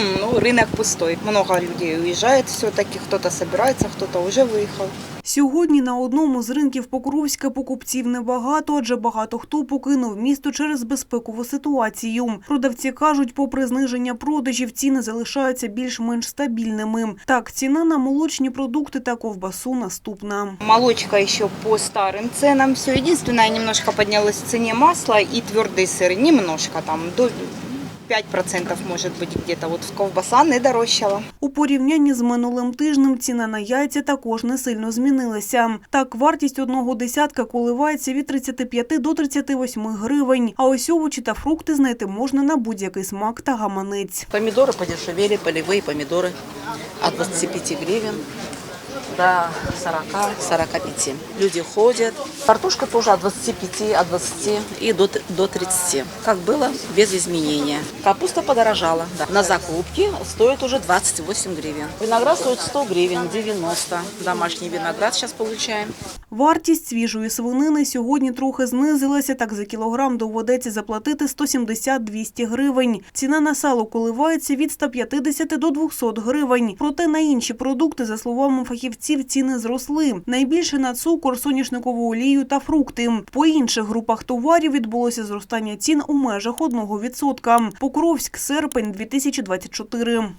Ну, рынок пустой. Много людей уезжает все-таки. Кто-то собирается, кто-то уже выехал. Сьогодні на одному з ринків Покровська покупців небагато, адже багато хто покинув місто через безпекову ситуацію. Продавці кажуть, попри зниження продажів, ціни залишаються більш-менш стабільними. Так, ціна на молочні продукти та ковбасу наступна. Молочка еще по старым ценам. Все. Единственное, немножко поднялось в цене масло и твердый сыр. Немножко там, до 5% может быть где-то. Вот ковбаса не дорожчала. У порівнянні з минулим тижнем ціна на яйця також не сильно змінилася. Так, вартість одного десятка коливається від 35 до 38 гривень, а ось овочі та фрукти знайти можна на будь-який смак та гаманець. Помидоры подешевели, полевые помидоры от 25 гривен до 40-45. Люди ходят. Картошка тоже от 25, от 20 и до, до 30. Как было, без изменения. Капуста подорожала. да. На закупки стоит уже 28 гривен. Виноград стоит 100 гривен, 90. Домашний виноград сейчас получаем. Вартість свіжої свинини сьогодні трохи знизилася, так за кілограм доведеться заплатити 170-200 гривень. Ціна на сало коливається від 150 до 200 гривень. Проте на інші продукти, за словами фахівців, ціни зросли. Найбільше на цукор, соняшникову олію та фрукти. По інших групах товарів відбулося зростання цін у межах 1%. Покровськ, серпень 2024.